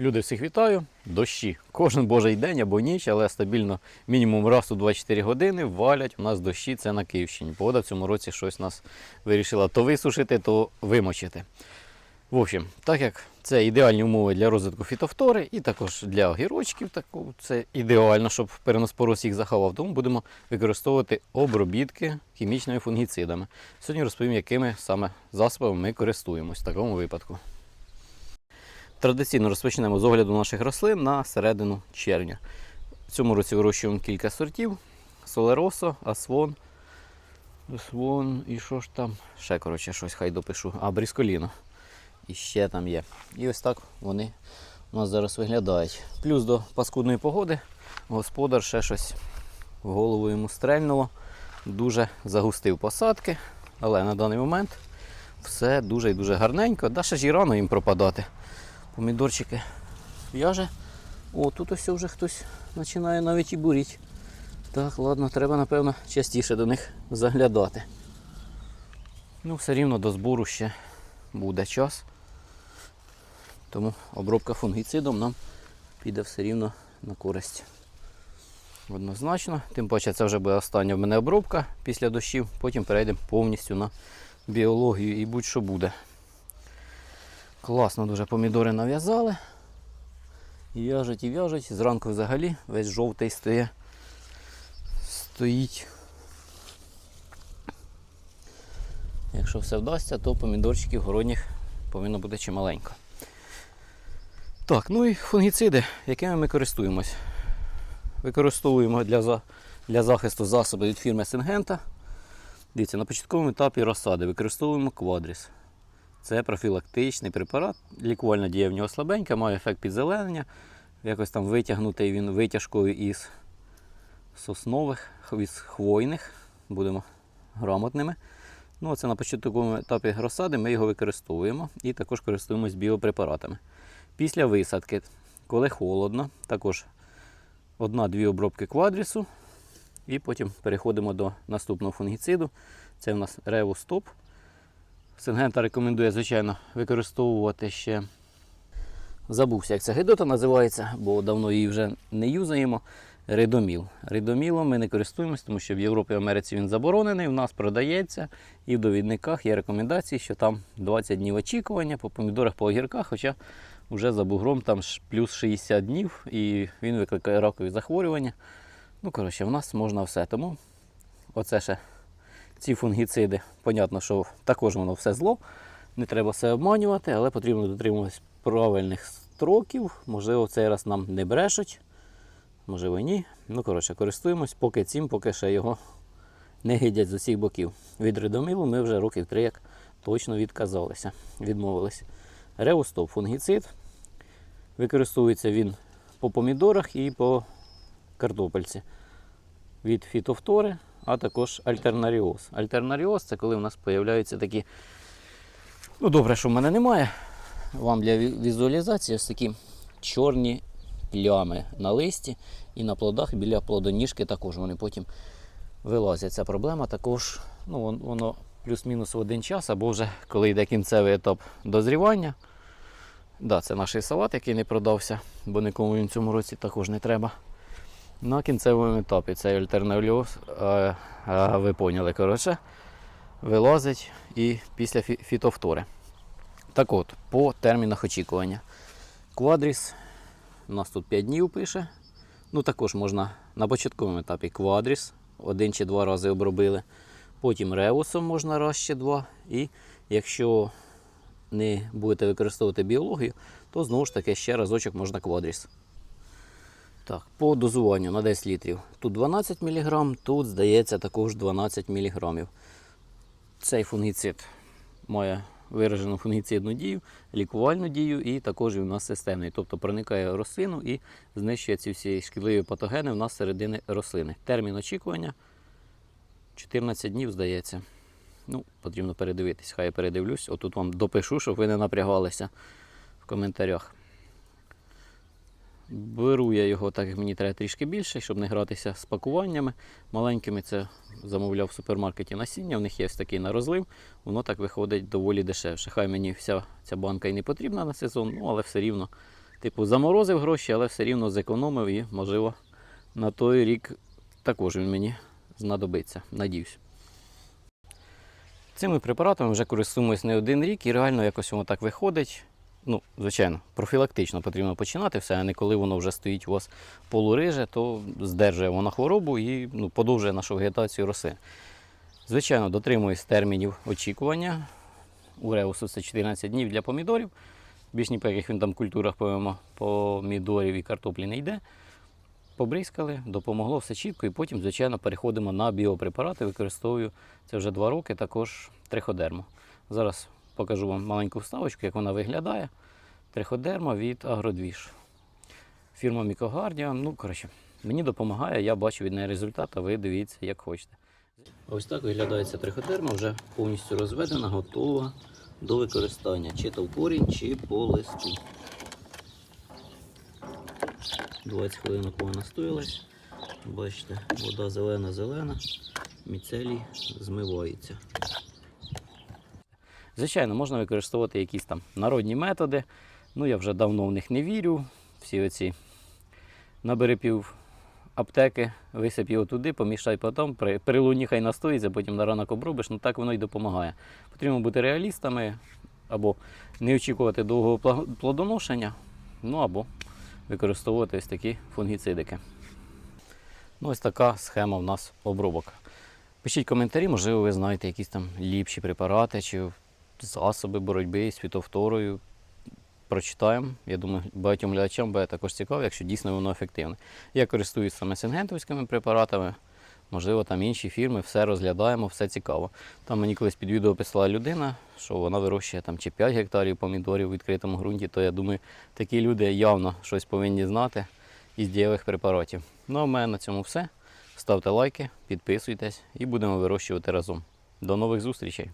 Люди всіх вітаю. Дощі. Кожен божий день або ніч, але стабільно мінімум раз у 24 години валять у нас дощі. Це на Київщині. Погода в цьому році щось нас вирішила то висушити, то вимочити. В общем, так як це ідеальні умови для розвитку фітофтори і також для огірочків, таку, це ідеально, щоб переноспороз їх заховав. Тому будемо використовувати обробітки хімічними фунгіцидами. Сьогодні розповім, якими саме засобами ми користуємось в такому випадку. Традиційно розпочнемо з огляду наших рослин на середину червня. В цьому році вирощуємо кілька сортів: Солеросо, Асвон. Асвон і що ж там? Ще коротше щось хай допишу. А, Брісколіно. І ще там є. І ось так вони у нас зараз виглядають. Плюс до паскудної погоди господар ще щось в голову йому стрельнуло. Дуже загустив посадки, але на даний момент все дуже і дуже гарненько. Да ще ж і рано їм пропадати. Помідорчики в'яже. О, тут ось вже хтось починає навіть і буріть. Так, ладно, треба, напевно, частіше до них заглядати. Ну, все рівно до збору ще буде час. Тому обробка фунгіцидом нам піде все рівно на користь. Однозначно, тим паче це вже буде остання в мене обробка після дощів, потім перейдемо повністю на біологію і будь-що буде. Класно дуже помідори нав'язали. І в'яжуть і в'яжуть. Зранку взагалі весь жовтий стоє. Стоїть. Якщо все вдасться, то помідорчиків городніх повинно бути чималенько. Так, ну і фунгіциди, якими ми користуємось. Використовуємо для, для захисту засоби від фірми Сингента. Дивіться, на початковому етапі розсади використовуємо квадріс. Це профілактичний препарат, лікувальна дія в нього слабенька, має ефект підзеленення. Якось там витягнутий він витяжкою із соснових, із хвойних, будемо грамотними. Ну, це на початковому етапі розсади ми його використовуємо і також користуємось біопрепаратами. Після висадки, коли холодно, також одна-дві обробки квадрісу. І потім переходимо до наступного фунгіциду. Це в нас Ревостоп. Сингента рекомендує, звичайно, використовувати ще. Забувся, як ця гидота називається, бо давно її вже не юзаємо. Ридоміл. Ридомілом ми не користуємося, тому що в Європі і Америці він заборонений, у нас продається. І в довідниках є рекомендації, що там 20 днів очікування по помідорах, по огірках, хоча вже за бугром там плюс 60 днів і він викликає ракові захворювання. Ну, коротше, в нас можна все. Тому оце ще ці фунгіциди, понятно, що також воно все зло, не треба все обманювати, але потрібно дотримуватись правильних строків. Можливо, цей раз нам не брешуть, можливо, ні. Ну, коротше, користуємось поки цим, поки ще його не гидять з усіх боків. Від редомілу ми вже років три як точно відказалися, відмовились. Реустоп фунгіцид. Використовується він по помідорах і по картопельці. Від фітофтори, а також альтернаріоз. Альтернаріоз це коли у нас з'являються такі. Ну, добре, що в мене немає. Вам для візуалізації ось такі чорні плями на листі і на плодах біля плодоніжки також вони потім вилазять. Ця проблема також ну, воно плюс-мінус в один час, або вже коли йде кінцевий етап дозрівання. Да, це наш салат, який не продався, бо нікому він в цьому році також не треба. На кінцевому етапі цей альтернаріоз, е, е, ви поняли, коротше, вилазить і після фі- фітофтори. Так от, по термінах очікування. Квадріс у нас тут 5 днів пише. Ну, також можна на початковому етапі квадріс, один чи два рази обробили. Потім реусом можна раз чи два. І якщо не будете використовувати біологію, то знову ж таки ще разочок можна квадріс. Так, по дозуванню на 10 літрів. Тут 12 мг, тут, здається, також 12 мг. Цей фунгіцид має виражену фунгіцидну дію, лікувальну дію і також у нас системний. Тобто проникає в рослину і знищує ці всі шкідливі патогени в нас середини рослини. Термін очікування 14 днів, здається. Ну, потрібно передивитись, хай я передивлюсь. Отут вам допишу, щоб ви не напрягалися в коментарях. Беру я його, так як мені треба трішки більше, щоб не гратися з пакуваннями. Маленькими це замовляв в супермаркеті насіння, в них є ось такий на розлив, воно так виходить доволі дешевше. Хай мені вся ця банка і не потрібна на сезон, ну але все рівно типу, заморозив гроші, але все рівно зекономив і, можливо, на той рік також він мені знадобиться. Надіюсь. Цими препаратами вже користуємось не один рік і реально якось воно так виходить. Ну, звичайно, профілактично потрібно починати все, а не коли воно вже стоїть у вас полуриже, то здержує воно хворобу і ну, подовжує нашу вегетацію рослин. Звичайно, дотримуюсь термінів очікування. У реусу це 14 днів для помідорів. Більш ні по яких він там культурах, помимо помідорів і картоплі не йде. Побризкали, допомогло все чітко, і потім, звичайно, переходимо на біопрепарати. Використовую це вже два роки, також триходерму. Зараз покажу вам маленьку вставочку, як вона виглядає. Триходерма від Агродвіж. Фірма Мікогардіан. Ну, коротше, мені допомагає, я бачу від неї результат, а ви дивіться, як хочете. Ось так виглядає ця триходерма, вже повністю розведена, готова до використання. Чи то в корінь, чи по листу. 20 хвилин вона настоялась. Бачите, вода зелена-зелена, міцелій змивається. Звичайно, можна використовувати якісь там народні методи. Ну, я вже давно в них не вірю. Всі оці набери пів аптеки, висип його туди, помішай потім, при, при луні хай настоїться, потім на ранок обробиш, ну так воно й допомагає. Потрібно бути реалістами, або не очікувати довгого плодоношення, ну або використовувати ось такі фунгіцидики. Ну, ось така схема в нас обробок. Пишіть коментарі, можливо, ви знаєте якісь там ліпші препарати чи засоби боротьби з фітофторою. Прочитаємо. Я думаю, багатьом глядачам буде також цікаво, якщо дійсно воно ефективне. Я користуюсь саме сингентовськими препаратами, можливо, там інші фірми, все розглядаємо, все цікаво. Там мені колись під відео писала людина, що вона вирощує там чи 5 гектарів помідорів у відкритому ґрунті, то я думаю, такі люди явно щось повинні знати із дієвих препаратів. Ну а в мене на цьому все. Ставте лайки, підписуйтесь і будемо вирощувати разом. До нових зустрічей!